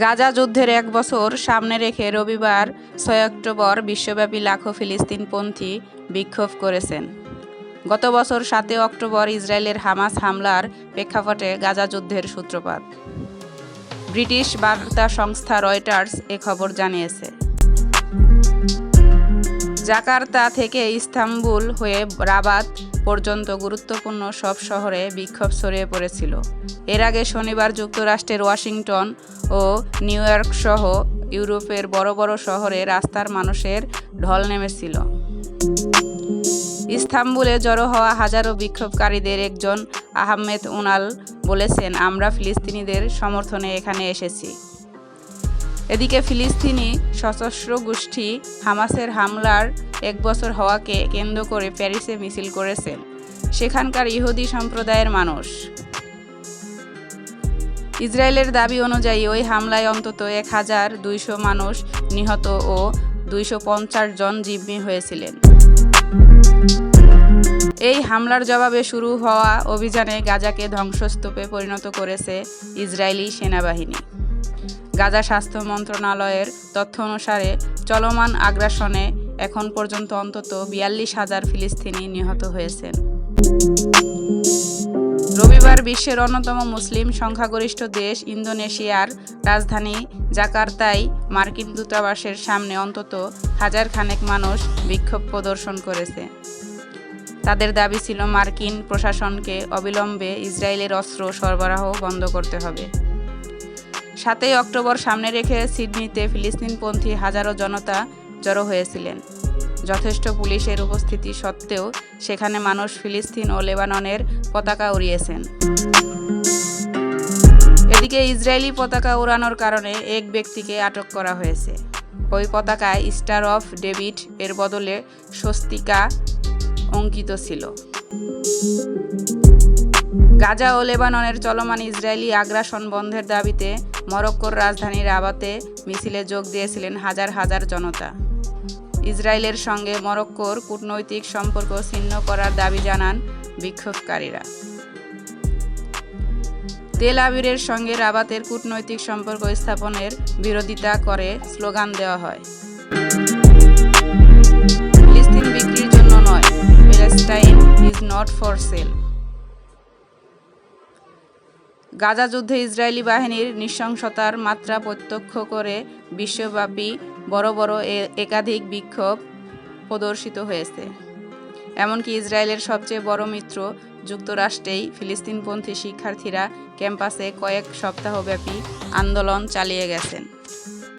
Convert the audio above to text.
গাজা যুদ্ধের এক বছর সামনে রেখে রবিবার ছয় অক্টোবর বিশ্বব্যাপী লাখো ফিলিস্তিনপন্থী বিক্ষোভ করেছেন। গত বছর সাতই অক্টোবর ইসরায়েলের হামাস হামলার প্রেক্ষাপটে গাজা যুদ্ধের সূত্রপাত। ব্রিটিশ বার্তা সংস্থা রয়টার্স এ খবর জানিয়েছে। জাকার্তা থেকে ইস্তাম্বুল হয়ে রাবাত পর্যন্ত গুরুত্বপূর্ণ সব শহরে বিক্ষোভ ছড়িয়ে পড়েছিল। এর আগে শনিবার যুক্তরাষ্ট্রের ওয়াশিংটন ও নিউ ইয়র্ক সহ ইউরোপের বড় বড় শহরে রাস্তার মানুষের ঢল নেমেছিল। ইস্তাম্বুলে জড়ো হওয়া হাজারো বিক্ষোভকারীদের একজন আহমেদ উনাল বলেছেন, আমরা ফিলিস্তিনিদের সমর্থনে এখানে এসেছি। এদিকে ফিলিস্তিনি সশস্ত্র গোষ্ঠী হামাসের হামলার এক বছর হওয়াকে কেন্দ্র করে প্যারিসে মিছিল করেছেন সেখানকার ইহুদি সম্প্রদায়ের মানুষ। ইসরায়েলের দাবি অনুযায়ী ওই হামলায় অন্তত এক হাজার দুইশো মানুষ নিহত ও দুইশো পঞ্চাশ জন জিম্মি হয়েছিলেন। এই হামলার জবাবে শুরু হওয়া অভিযানে গাজাকে ধ্বংসস্তূপে পরিণত করেছে ইসরায়েলি সেনাবাহিনী। গাজা স্বাস্থ্য মন্ত্রণালয়ের তথ্য অনুসারে চলমান আগ্রাসনে এখন পর্যন্ত অন্তত বিয়াল্লিশ হাজার ফিলিস্তিনি নিহত হয়েছেন। রবিবার বিশ্বের অন্যতম মুসলিম সংখ্যাগরিষ্ঠ দেশ ইন্দোনেশিয়ার রাজধানী জাকার্তায় মার্কিন দূতাবাসের সামনে অন্তত হাজার খানেক মানুষ বিক্ষোভ প্রদর্শন করেছে। তাদের দাবি ছিল মার্কিন প্রশাসনকে অবিলম্বে ইসরায়েলের অস্ত্র সরবরাহ বন্ধ করতে হবে। সাতই অক্টোবর সামনে রেখে সিডনিতে ফিলিস্তিনপন্থী হাজারো জনতা জড়ো হয়েছিলেন। যথেষ্ট পুলিশের উপস্থিতি সত্ত্বেও সেখানে মানুষ ফিলিস্তিন ও লেবাননের পতাকা উড়িয়েছেন। এদিকে ইসরায়েলি পতাকা উড়ানোর কারণে এক ব্যক্তিকে আটক করা হয়েছে। ওই পতাকায় স্টার অফ ডেভিড এর বদলে স্বস্তিকা অঙ্কিত ছিল। গাজা ও লেবাননের চলমান ইসরায়েলি আগ্রাসন বন্ধের দাবিতে মরক্কোর রাজধানী রাবাতে মিছিলে যোগ দিয়েছিলেন হাজার হাজার জনতা। ইসরায়েলের সঙ্গে মরক্কোর কূটনৈতিক সম্পর্ক ছিন্ন করার দাবি জানান বিক্ষোভকারীরা। তেল আবিরের সঙ্গে রাবাতের কূটনৈতিক সম্পর্ক স্থাপনের বিরোধিতা করে স্লোগান দেওয়া হয়। ফিলিস্তিন বিক্রির জন্য নয় Palestine is not for sale. Gaza যুদ্ধে ইসরায়েলি বাহিনীর নৃশংসতার মাত্রা প্রত্যক্ষ করে বিশ্বব্যাপী বড় বড় একাধিক বিক্ষোভ প্রদর্শিত হয়েছে। এমনকি ইসরায়েলের সবচেয়ে বড় মিত্র যুক্তরাষ্ট্রেই ফিলিস্তিনপন্থী শিক্ষার্থীরা ক্যাম্পাসে কয়েক সপ্তাহব্যাপী আন্দোলন চালিয়ে গেছেন।